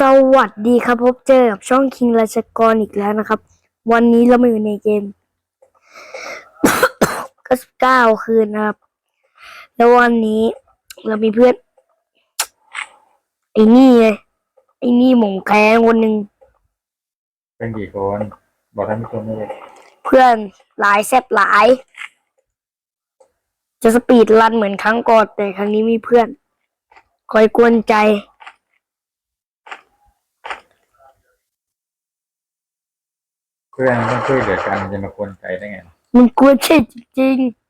สวัสดีครับพบเจอกับช่องคิงราชกรอีกแล้วนะครับ วันนี้เรามาอยู่ในเกม99คืนนะครับ แล้ววันนี้เรามีเพื่อน ไอ้นี่ไงไอ้นี่หมงแคงคนหนึ่งเป็นกี่คนบอกท่านผู้ชมได้เลยเพื่อนหลายแซบหลาย จะสปีดรันเหมือนครั้งก่อนแต่ครั้งนี้มีเพื่อน คอยกวนใจ เพื่อนต้องช่วยเหลือกันจะมาควรใจได้ไงมึงกวนใจจริงๆ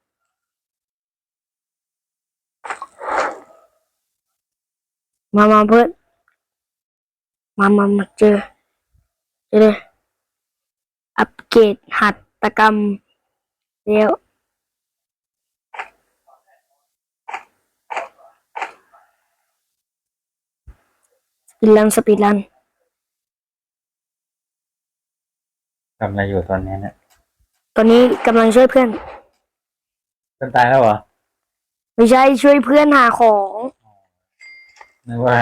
มามาเพื่อนมามามาเจอเจอเลยอัปเกรดหัตถกรรมเร็วสปีดรันสปีดรัน ทำอะไรอยู่ตอนนี้เนี่ยตอนนี้กำลังช่วยเพื่อน เพื่อนตายแล้วเหรอไม่ใช่ช่วยเพื่อนหาของนึกว่า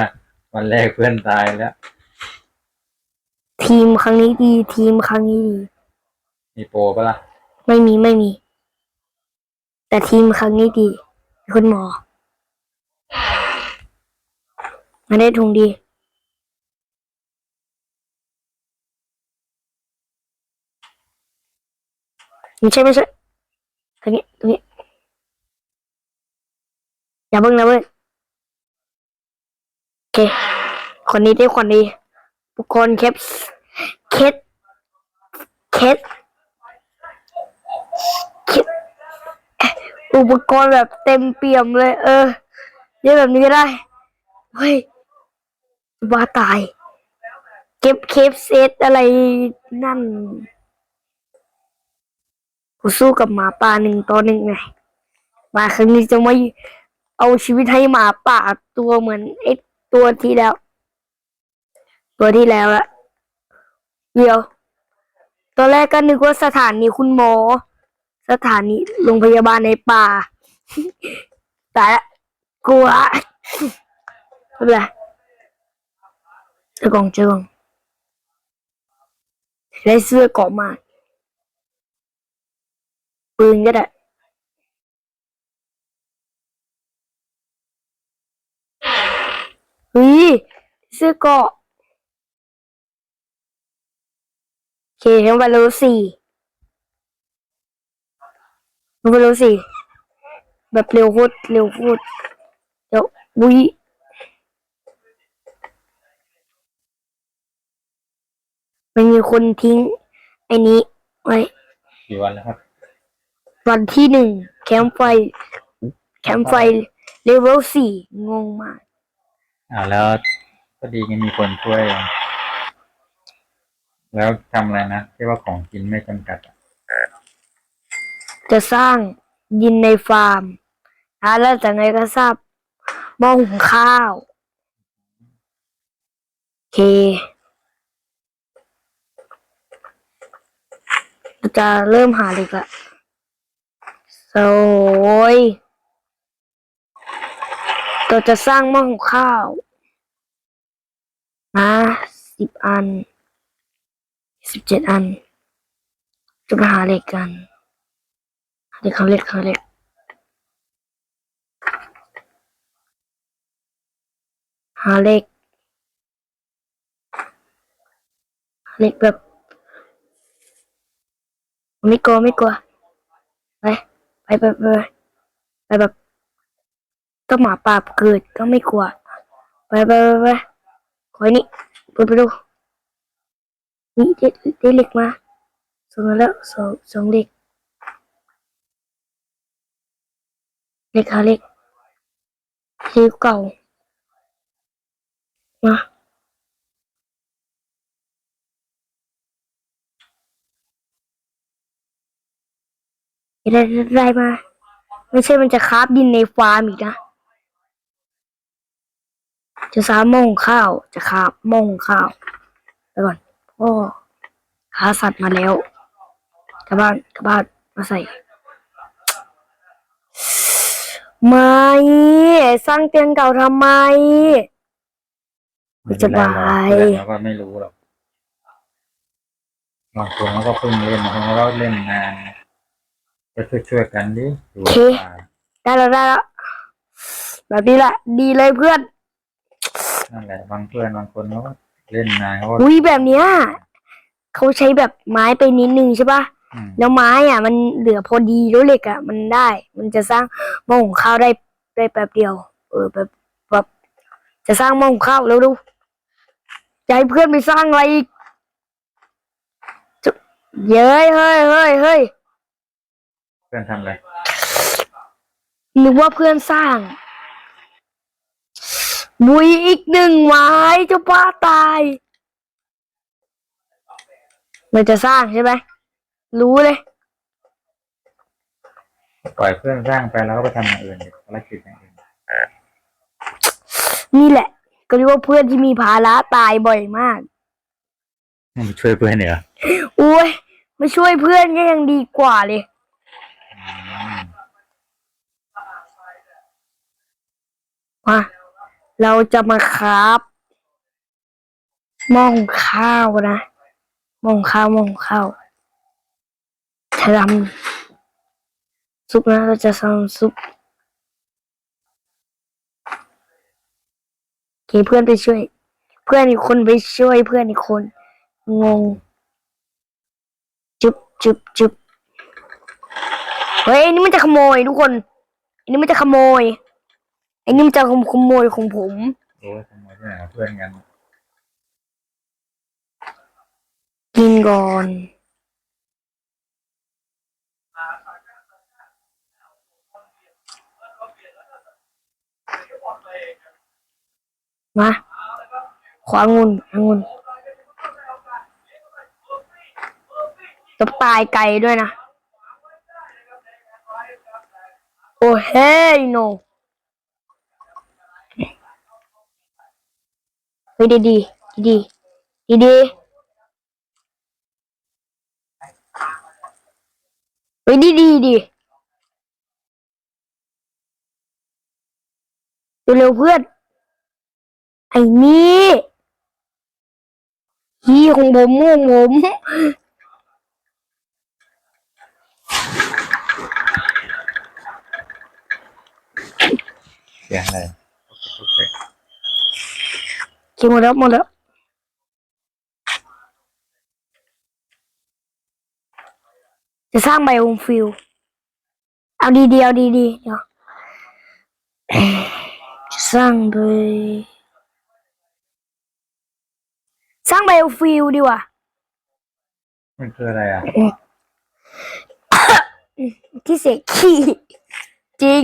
วันแรกเพื่อนตายแล้ว ทีมครั้งนี้ดี ทีมครั้งนี้ดีมีโปรปะล่ะไม่มีไม่มี แต่ทีมครั้งนี้ดี คุณหมอมาได้ทุงดี ไม่ใช่ไม่ใช่ตรงนี้ตรงนี้อย่าเบิ่งนะเว้ยโอเค คนนี้ได้คนดีบุคคลเคปเคสเคสอุปกรณ์แบบเต็มเปี่ยมเลย เออเยอะแบบนี้ก็ได้ เฮ้ยบ้าตาย เก็บเคฟเซตอะไรนั่น กูสู้กับหมาป่าหนึ่งต่อหนึ่งไงมาครั้งนี้จะไม่เอาชีวิตให้หมาป่าตัวเหมือนไอ้ตัวที่แล้ว ตัวที่แล้วอะเดี๋ยว ตอนแรกก็นึกว่าสถานีคุณหมอ สถานีโรงพยาบาลในป่า แต่กลัวไม่เป็นไรเจอกองเจอกองได้เสื้อเกาะมา ปืนก็ได้เฮ้ยเสื้อเกราะโอเคงั้นไปรู้สี่ไม่รู้สิแบบเร็วโคตรเร็วโคตรเดี๋ยววุ้ยมันมีคนทิ้งไอ้นี้ไว้กี่วันแล้วครับ วันที่หนึ่งแคมป์ไฟ แคมป์ไฟเลเวลสี่งงมากอ่าแล้วก็ดีงั้นมีคนช่วย แล้วทำอะไรนะที่ว่าของกินไม่จำกัดอะจะสร้างยินในฟาร์มนะแล้วจากไงก็ทราบหม้อหุงข้าว โอเคเราจะเริ่มหาเหล็กละ โอ้ยเราจะสร้างหม้อหุงข้าวนะสิบอันสิบเจ็ดอัน จะไปหาเหล็กกันเด็กเขาเล็กเขาเล็กหาเล็กหาเล็กแบบไม่กลัวไม่กลัวไป ไปไปไปไปแบบก็หมาป่าเกิดก็ไม่กลัว ไปไปไปไปคอยนี่เปิดไปดูนี่ได้ได้เหล็กมาส่งแล้วสองสองเหล็กเล็กค่ะเล็กซีอิ๊วเก่ามา ได้ได้ได้มา ไม่ใช่มันจะคาบดินในฟาร์มอีกนะ จะสามมงข้าว จะคาบมงข้าวไปก่อนพ่อหาสัตว์มาแล้วกลับบ้านกลับบ้านมาใส่ไม่สร้างเตียงเก่าทำไมไม่เป็นไรหรอกสบายเพื่อนเราก็ไม่รู้หรอกบางคนเขาก็เพิ่งเล่นบางคนเขาก็เล่นนาน ก็ช่วยช่วยๆกันดิอยู่ในป่าได้แล้วได้แล้วแบบนี้แหละ ดีเลยเพื่อน นั่นแหละบางเพื่อนบางคนเขาก็เล่นนานเขาก็อุ้ยแบบเนี้ยเขาใช้แบบไม้ไปนิดนึงใช่ปะอืมแล้วไม้อะ มันเหลือพอดีแล้วเหล็กอะ มันได้ มันจะสร้างหม้อหุงข้าวได้ได้แป๊บเดียว เออแบบแบบจะสร้างหม้อหุงข้าวแล้วดูจะให้เพื่อนไปสร้างอะไรอีกจะเย้ยเฮ้ยเฮ้ยเฮ้ยเพื่อนทำอะไรนึกว่าเพื่อนสร้างบุยอีกหนึ่งไม้เจ้าป้าตาย มันจะสร้างใช่ไหมรู้เลย ปล่อยเพื่อนสร้างไปแล้วก็ไปทำอย่างอื่นดิภารกิจอย่างอื่นนี่แหละ ก็เรียกว่าเพื่อนที่มีภาระตายบ่อยมากมึงช่วยเพื่อนเหรออุ้ยมาช่วยเพื่อนก็ยังดีกว่าเลย อืม มาเราจะมาครับมองข้าวนะมองข้าวมองข้าวทำซุปนะเราจะทำซุปเคเพื่อนไปช่วย เพื่อนอีกคนไปช่วย เพื่อนอีกคน งง จุบจุบจุบเฮ้ยนนี้มันจะขโมยทุกคนอันนี้มันจะขโมย ไอ้นี่มันจะขโมยของผม โอ้ยทำไมที่ไหนกับเพื่อนกัน กินก่อน มาขวางุนองุนจะตายไกลด้วยนะ โอ้เฮ้ยโน เฮ้ยดีดีดีดีดีเฮ้ยดีดีดีเร็วเพื่อน ไอ้นี่ฮีของผมม่วงผมเสียงอะไร หมดแล้วหมดแล้วจะสร้างไบโอมฟิลเอาดีๆเอาดีๆเดี๋ยวจะสร้างโดยสร้างไบโอฟิลดีกว่ามันคืออะไรอะ ที่เสกขี้จริง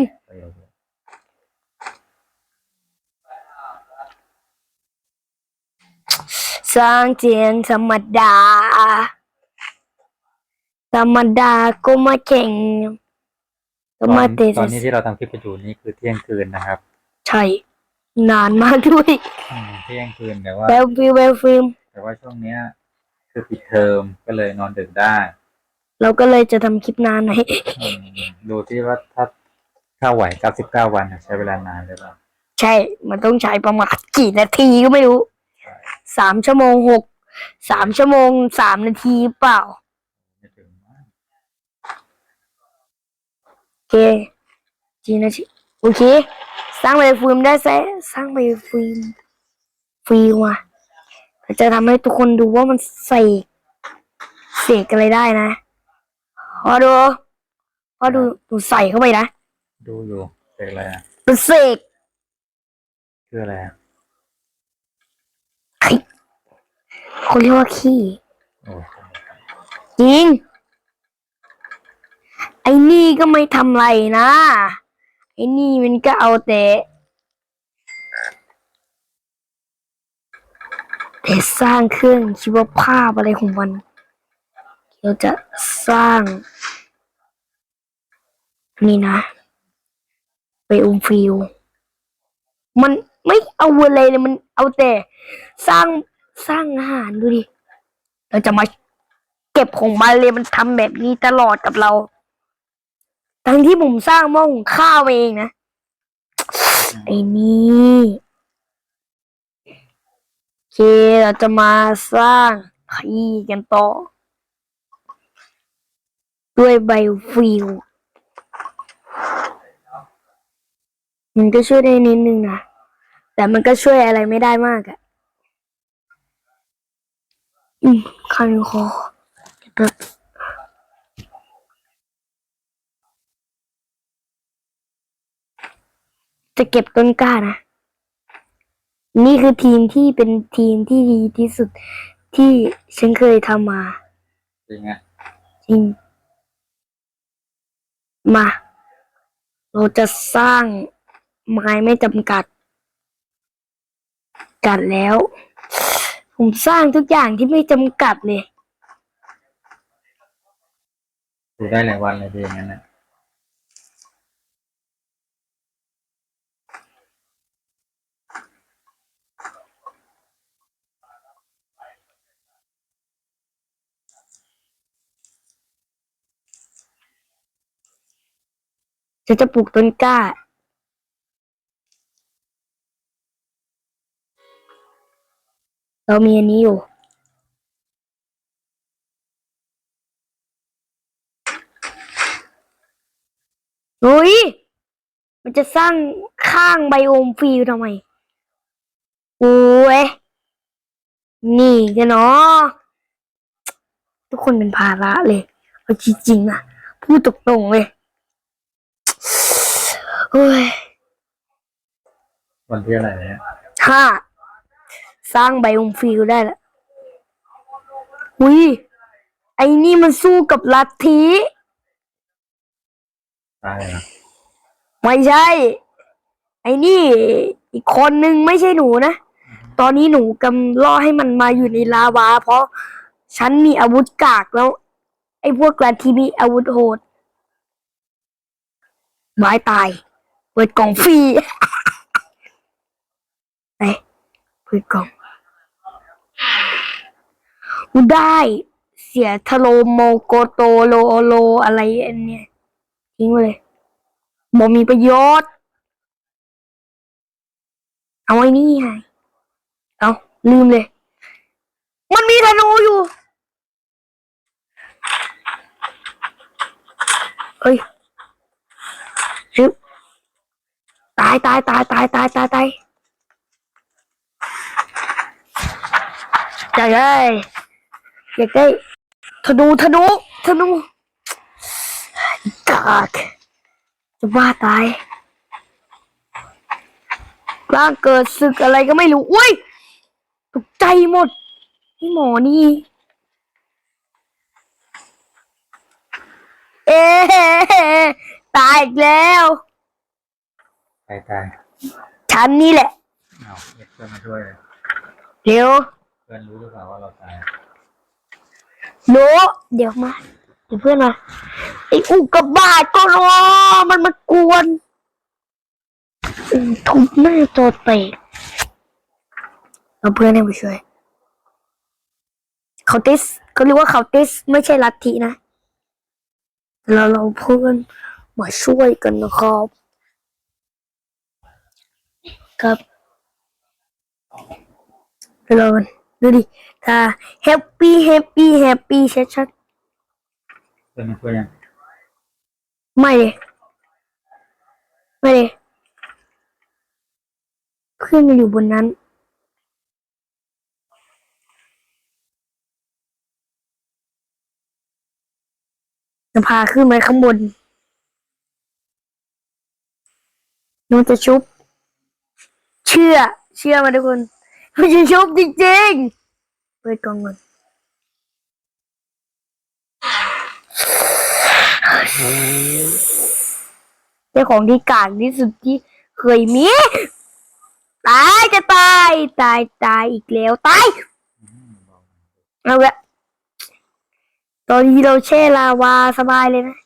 สร้างเจียงธรรมดา ธรรมดาก็มาแข่งก็มาเตะตอนนี้ที่เราทำคลิปกันอยู่นี่คือเที่ยงคืนนะครับ ใช่ นานมากด้วยอืมเที่ยงคืนแต่ว่าแบลฟิลแบลฟิลมแต่ว่าช่วงเนี้ย คือปิดเทอมก็เลยนอนดึกได้เราก็เลยจะทำคลิปนานหน่อย อืมดูที่ว่าถ้าถ้าไหวเก้าสิบเก้าวันน่ะใช้เวลานานหรือเปล่า ใช่ มันต้องใช้ประมาณกี่นาทีก็ไม่รู้ สามชั่วโมงหกสามชั่วโมงสามนาทีเปล่าไม่ถึงมากโอเคจีนาทีโอเค สร้างใบฟิล์มได้แซะสร้างใบฟิล์มฟิล์มอะเราจะทำให้ทุกคนดูว่ามันเสกเสกอะไรได้นะพอดูพอดูดูใส่เข้าไปนะ ดูอยู่เสกอะไรอะมันเสกคืออะไรอะ เขาเรียกว่าขี้โอ้จริง ไอ้นี่ก็ไม่ทำไรนะ ไอ้นี่มันก็เอาแต่แต่สร้างเครื่องชีวภาพอะไรของมัน เราจะสร้าง นี่นะ ไปอมฟิลมันไม่เอาอะไรเลยมันเอาแต่สร้าง สร้างอาหารดูดิ เราจะมาเก็บของมันเลยมันทำแบบนี้ตลอดกับเรา ทั้งที่ผมสร้างหม้อหุงข้าวเองนะ ไอ้นี่เคเราจะมาสร้างขีกันต่อ ด้วยไบโอฟิลมันก็ช่วยได้นิดนึงนะ แต่มันก็ช่วยอะไรไม่ได้มากอะ อืมคันคอแบบจะเก็บต้นกล้านะ นี่คือทีมที่เป็นทีมที่ดีที่สุดที่ฉันเคยทำมา จริงอะจริง มา เราจะสร้างไม้ไม่จำกัด กัดแล้ว ผมสร้างทุกอย่างที่ไม่จำกัดเลยดูได้หลายวันเลยดีอย่างนั้นนะจะจะปลูกต้นกล้า เรามีอันนี้อยู่เฮ้ย มันจะสร้างข้างไบโอมฟิลทำไม โอ้ย นี่จะเนาะทุกคนเป็นภาระเลยเอาจริงๆอะพูดตรงๆเลยเฮ้ย วันที่อะไรเนี่ยห้า สร้างไบโอมฟิลได้แล้วอุ้ยไอ้นี่มันสู้กับลัทธิตายเหรอไม่ใช่ ไอ้นี่ อีกคนนึงไม่ใช่หนูนะ ตอนนี้หนูกำล่อให้มันมาอยู่ในลาวา เพราะฉันมีอาวุธกากแล้ว ไอ้พวกลัทธิมีอาวุธโหดไม้ตาย เปิดกล่องฟรี ไหนเปิดกล่องอู ได้เสียทะโลโมโกโตโลโลอะไรอันเนี้ยทิ้งเลยบ่มีประโยชน์ เอาไว้นี่ไงเอาลืมเลย มันมีธนูอยู่เฮ้ยชึบตายตายตายตายตายตายตายอยากได้ อยากได้ธนูธนูธนูกากจะบ้าตายร่างเกิดศึกอะไรก็ไม่รู้อุ้ยตกใจหมดนี่หมอนี่ เอ๊ะตายอีกแล้วใครตายฉันนี่แหละ เอาเรียกเพื่อนมาช่วยเลยเร็ว เพื่อนรู้หรือเปล่าว่าเราตาย โนเดี๋ยวมาเดี๋ยวเพื่อนมาไอ้อุกกาบาตก็รอมันมากวนทุบหน้าจอเตะเอาเพื่อนให้มาช่วยเขาติสเขาเรียกว่าเขาติสไม่ใช่ลัทธินะเราเราเพื่อนมาช่วยกันนะครับครับเรากันดูดิ ถ้าแฮปปี้แฮปปี้แฮปปี้ชัดเพื่อนมาช่วยยังๆไม่เลยไม่เลยเพื่อนมันอยู่บนนั้นจะพาขึ้นไปข้างบนน้องจะชุบ เชื่อ เชื่อมาทุกคนมันจะชุบจริงๆ เปิดกล่องก่อนเจ้าของที่กากที่สุดที่เคยมี ตายจะตาย ตายตายอีกแล้วตายเอาละตอนนี้เราแช่ลาวาสบายเลยนะ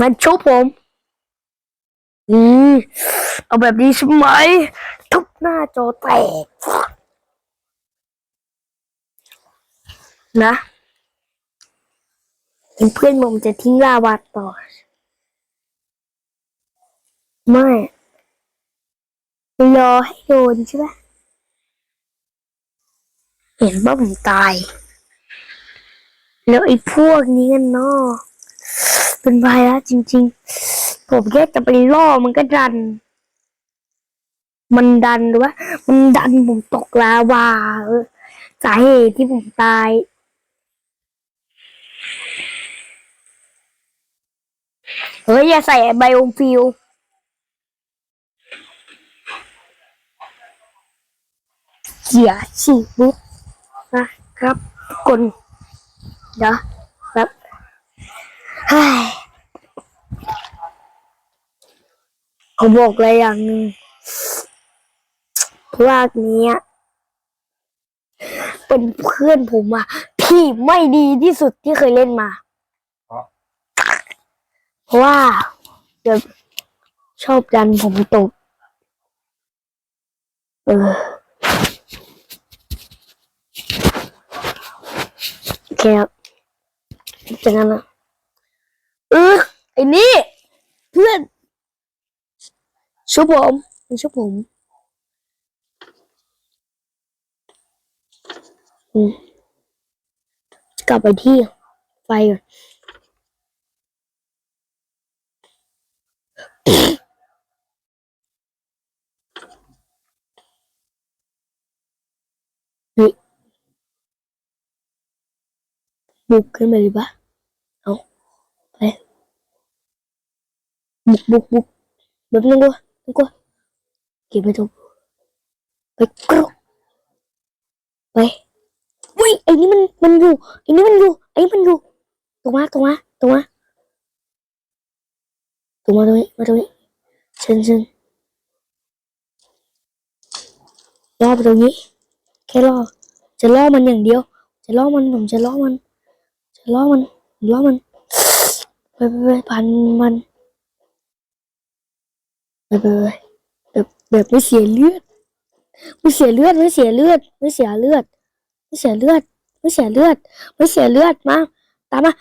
มันชุบผม อืมเอาแบบนี้ใช่ไหม ทุบหน้าจอแตก นะเห็นเพื่อนผมจะทิ้งลาวาต่อ ไม่รอให้โดนใช่ไหมเห็นว่าผมตาย แล้วไอ้พวกนี้กันเนาะเป็นภายละจริง ๆ ผมแค่จะไปล่อมันก็ดัน มันดันหรือว่า มันดันผมตกลาวาสาเหตุที่ผมตาย เฮ้ย อย่าใส่ไบโอฟิลเสียชีวิตนะครับทุกคนเดี๋ยวแบบเฮ้ย ผมบอกเลยอย่างหนึ่งพวกเนี้ยเป็นเพื่อนผมอะที่ไม่ดีที่สุดที่เคยเล่นมา เพราะเพราะว่าเดี๋ยวชอบดันผมตกเออโอเคครับจากนั้นนะเออไอ้นี่ เพื่อน ชุบผมมันชุบผมอืมกลับไปที่ไฟ ก่อนบุกขึ้นไปเลยปะเอาไปบุกบุกบุกแบบนึงก็นึงก็เก็บไปตรงไปกรุกไปอุ้ยไอ้นี่มันมันอยู่ไอ้นี่มันอยู่ไอ้นี่มันอยู่ตรงมาตรงมาตรงมาตรงมาตรงนี้มาตรงนี้เชิญเชิญล่อไปตรงนี้แค่ล่อจะล่อมันอย่างเดียว จะล่อมันผมจะล่อมัน จะล่อมันล่อมันไปไปไปพันมัน ไปไปไปแบบแบบไม่เสียเลือดไม่เสียเลือดไม่เสียเลือดไม่เสียเลือดไม่เสียเลือดไม่เสียเลือดไม่เสียเลือดมาตามมา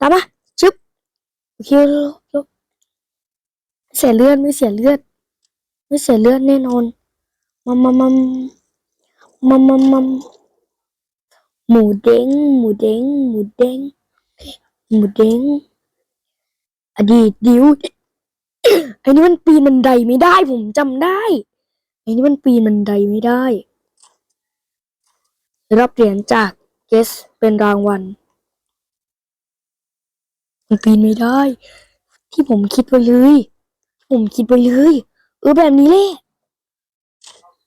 ตามมาชึบโอเคลบลบไม่เสียเลือดไม่เสียเลือดไม่เสียเลือดแน่นอนมัมมัมมัมมัมมัมมัมหมูเด้งหมูเด้งหมูเด้งหมูเด้งอดีตดิว ไอ้นี่มันปีนบันไดไม่ได้ ผมจำได้ ไอ้นี่มันปีนบันไดไม่ได้ รับเหรียญจากเกสเป็นรางวัลมันปีนไม่ได้ ที่ผมคิดไว้เลย ผมคิดไว้เลย เออแบบนี้แหละ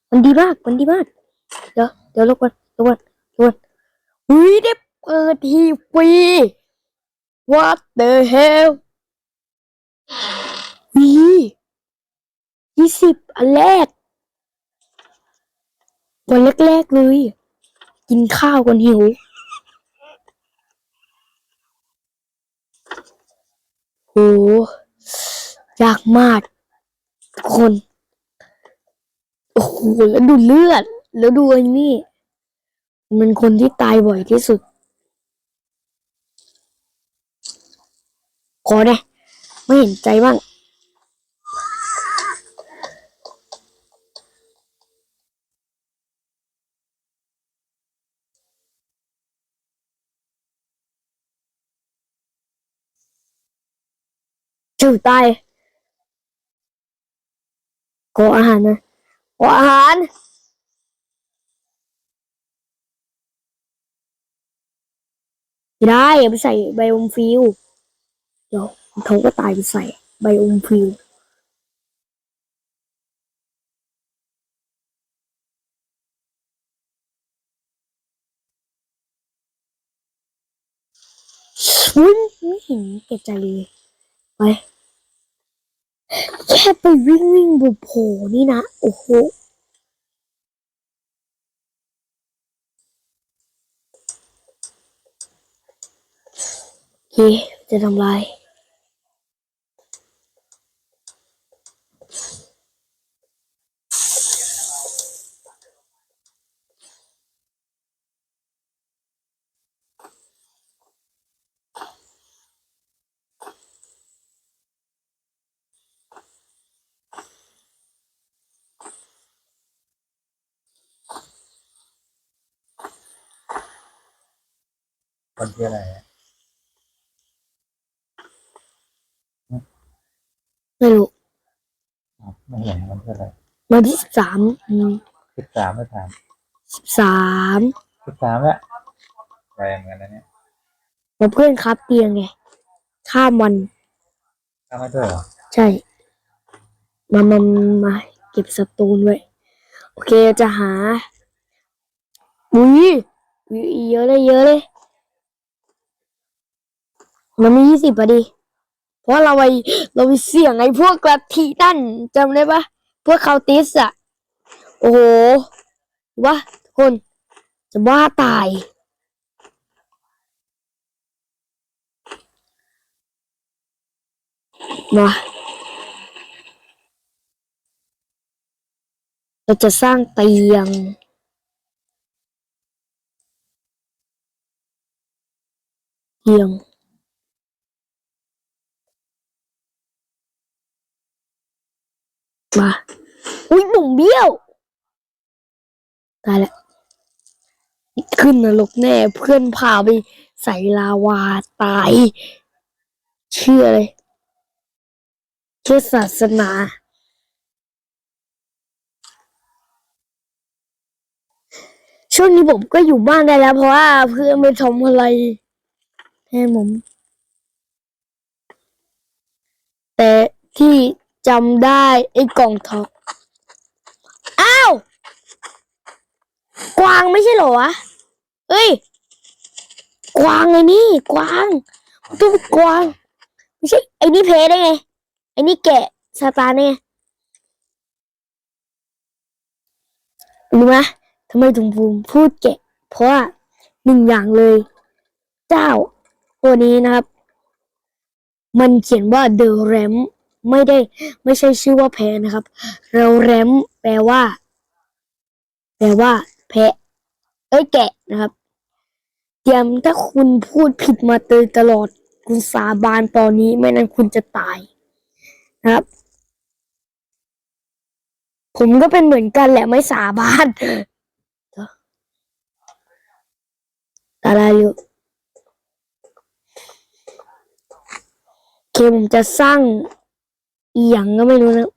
มันดีมาก มันดีมาก เดี๋ยว เดี๋ยวลบกันลบกันลบกันอุ้ยได้เปิดทีฟี What the hell วียี่ สิบอันแรก วันแรกๆเลย กินข้าวกันหิวโหยากมากทุกคน โอ้โหแล้วดูเลือด แล้วดูไอ้นี่ มันเป็นคนที่ตายบ่อยที่สุดขอเนี่ยไม่เห็นใจบ้าง จืดตายขออาหารนะขออาหารไม่ได้ไปใส่ไบอมฟิลเดี๋ยวเขาก็ตายไปใส่ไบอมฟิลอุ้ยไม่เห็นแก่ใจเลยไป แค่ไปวิ่งวิ่งบุโผนี่นะ โอ้โหเย่จะทำลาย คนที่อะไรอะไม่รู้อ้าวไม่เห็นคนที่อะไรวันที่สิบสามสิบสามไม่ถามสิบสามสิบสามแล้วแรงกันนะเนี่ยมาเพื่อนครับเตียงไงข้ามวันทำไม่ด้วยเหรอใช่ มามามาเก็บสตูนไว้โอเคจะหาอุ้ยอุ้ยเยอะเลยเยอะเลย มันมียี่สิบพอดี เพราะเราไปเราไปเสี่ยงไอ้พวกกระทินั่นจำได้ปะพวกเขาติสอะโอ้โหวะทุกคน จะบ้าตายมาเราจะสร้างเตียงเตียง มา อุ้ยหนุ่มเบี้ยว ตายแล้วขึ้นนรกแน่ เพื่อนพาไปใส่ลาวาตาย เชื่อเลย เชื่อศาสนาช่วงนี้ผมก็อยู่บ้านได้แล้ว เพราะว่าเพื่อนไม่ทำอะไรให้ผม แต่ที่ จำได้ไอ้กล่องทองอ้าว กวางไม่ใช่เหรอวะเอ้ย กวางไอ้นี่ กวางต้องกวางไม่ใช่ไอ้นี่เพได้ไงไอ้นี่แกะสตาร์เนี่ยรู้ไหมทำไมถึงผมพูดแกะ เพราะว่าหนึ่งอย่างเลย เจ้า ตัวนี้นะครับ มันเขียนว่า The Ram ไม่ได้ ไม่ใช่ชื่อว่าแพะนะครับ เราแรมแปลว่า แปลว่า แพะ เอ้ยแกะนะครับ เตรียมถ้าคุณพูดผิดมาโดยตลอด คุณสาบานตอนนี้ไม่นั้นคุณจะตายนะครับ ผมก็เป็นเหมือนกันแหละไม่สาบานอะไรอยู่เคผมจะสร้าง อีหยังก็ไม่รู้นะ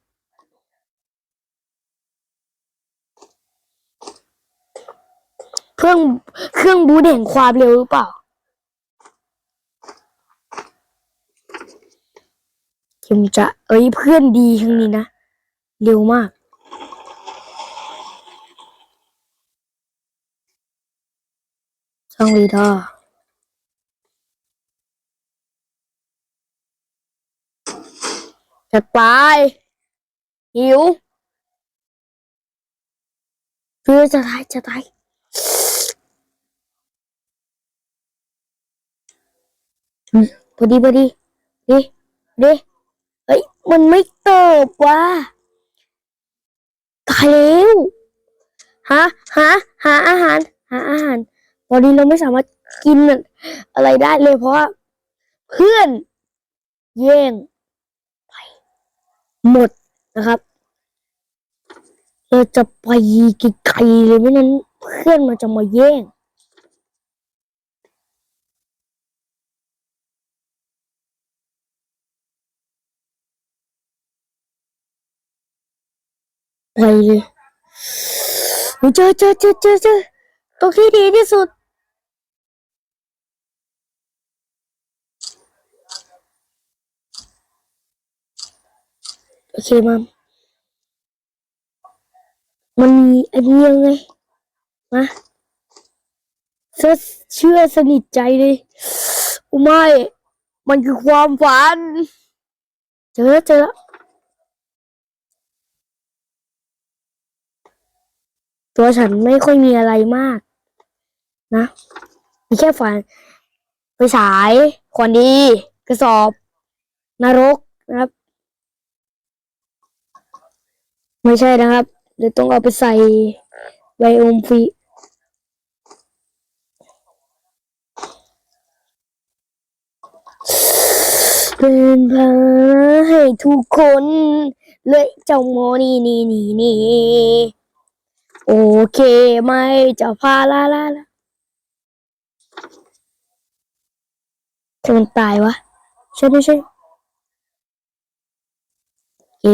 เครื่องเครื่องบูทแห่งความเร็วหรือเปล่าผมจะเอ้ยเพื่อนดีครั้งนี้นะ เร็วมากสร้างวีดา จะตายหิวเพื่อจะตายจะตายพอดีพอดีดิดิเฮ้ยมันไม่ตอบว่ะตายแล้วหาหาหาอาหาร หาอาหารตอนนี้เราไม่สามารถกินอะไรได้เลยเพราะว่าเพื่อนแย่ง หมดนะครับ เราจะไปไกลๆเลยไม่นั้นเพื่อนมันจะมาแย่งไปเลยโอ้ยเจอเจอเจอเจอเจอตรงที่ดีที่สุด เคมัมมันมีอันนี้ยังไงมาเชื่อเชื่อสนิทใจเลยอ้ไม่มันคือความฝัน เจอแล้วเจอแล้วตัวฉันไม่ค่อยมีอะไรมาก นะ มีแค่ฝัน ไปฉายขวานดี กระสอบ นรกนะครับ ไม่ใช่นะครับเดี๋ยวต้องเอาไปใส่ไบโอมฟีเป็นพาให้ทุกคนเลยเจ้าโมนี่นี่นี่นี่โอเคไหม่จะพาลาลาลาถ้ามันตายวะ ใช่ไม่ใช่โอเค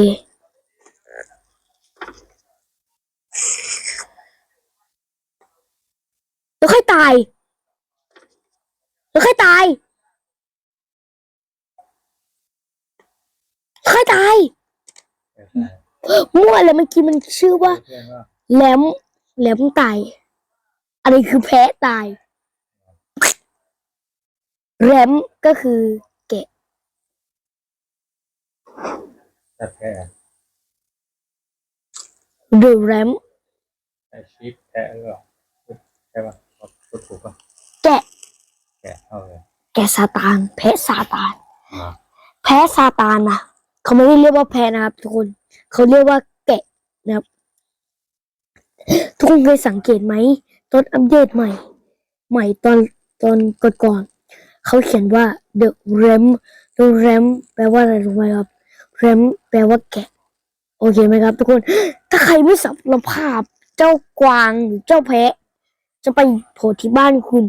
แล้วค่อยตาย แล้วค่อยตายแล้วค่อยตายมั่วเลยเมื่อกี้มันชื่อว่าเพื่อนว่าแหลมแหลมตายอะไรคือแพ้ตายแรมก็คือแกะแต่แพ้หรือแรมไอชิปแพ้หรือเปล่าใช่ป่ะ พูดถูกป่ะแกะ แกะเอาเลยแกะซาตาน แพ้ซาตานอ่าแพ้ซาตานนะเขาไม่ได้เรียกว่าแพ้นะครับ ทุกคน เขาเรียกว่าแกะนะครับ ทุกคนเคยสังเกตไหมตอนอัปเดตใหม่ ใหม่ตอนตอนก่อนๆเขาเขียนว่า the ram the ram แปลว่าอะไรรู้ไหมครับ ram แปลว่าแกะ โอเคไหมครับ ทุกคน ถ้าใครไม่สับรภาพเจ้ากวางหรือเจ้าแพะ จะไปโผล่ที่บ้านคุณ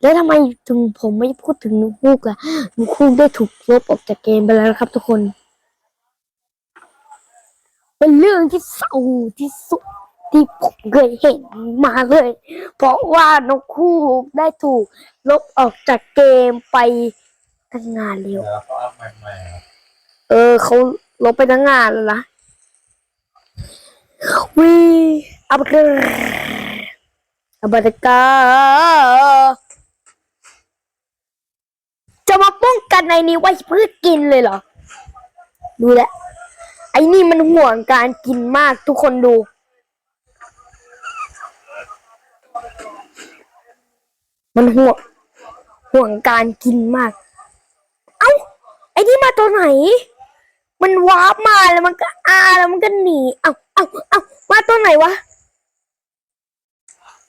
แล้วทำไมถึงผมไม่พูดถึงนุคูกอะนุคูกได้ถูกลบออกจากเกมไปแล้วนะครับ ทุกคน เป็นเรื่องที่เศร้าที่สุดที่ผมเคยเห็นมาเลย เพราะว่านกคู่ได้ถูกลบออกจากเกมไปตั้งนานแล้วแล้วเขาอัพใหม่ๆอะเออเขาลบไปตั้งนานแล้วนะวีอับเกอร์อั บตกาจะมาป้องกันในนี้ไว้เพื่อกินเลยเหรอ ดูแลไอ้นี่มันห่วงการกินมากทุกคนดู มันห่วงห่วงการกินมาก เอ้า ไอ้นี่มาตัวไหน มันวาร์ปมาแล้วมันก็อาแล้วมันก็หนี เอ้า เอ้า เอ้า มาตัวไหนวะ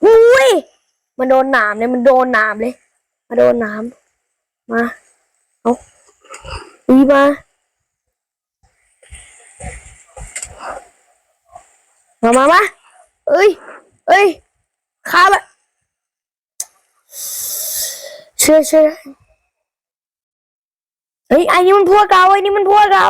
อุ้ยมันโดนหนามเลยมันโดนหนามเลย มาโดนหนามมาเอาอุ้ยมามามามาเอ้ย เอ้ยข้าแบบเชื่อเชื่อเฮ้ยไอ้นี่มันพวกเราไอ้นี่มันพวกเรา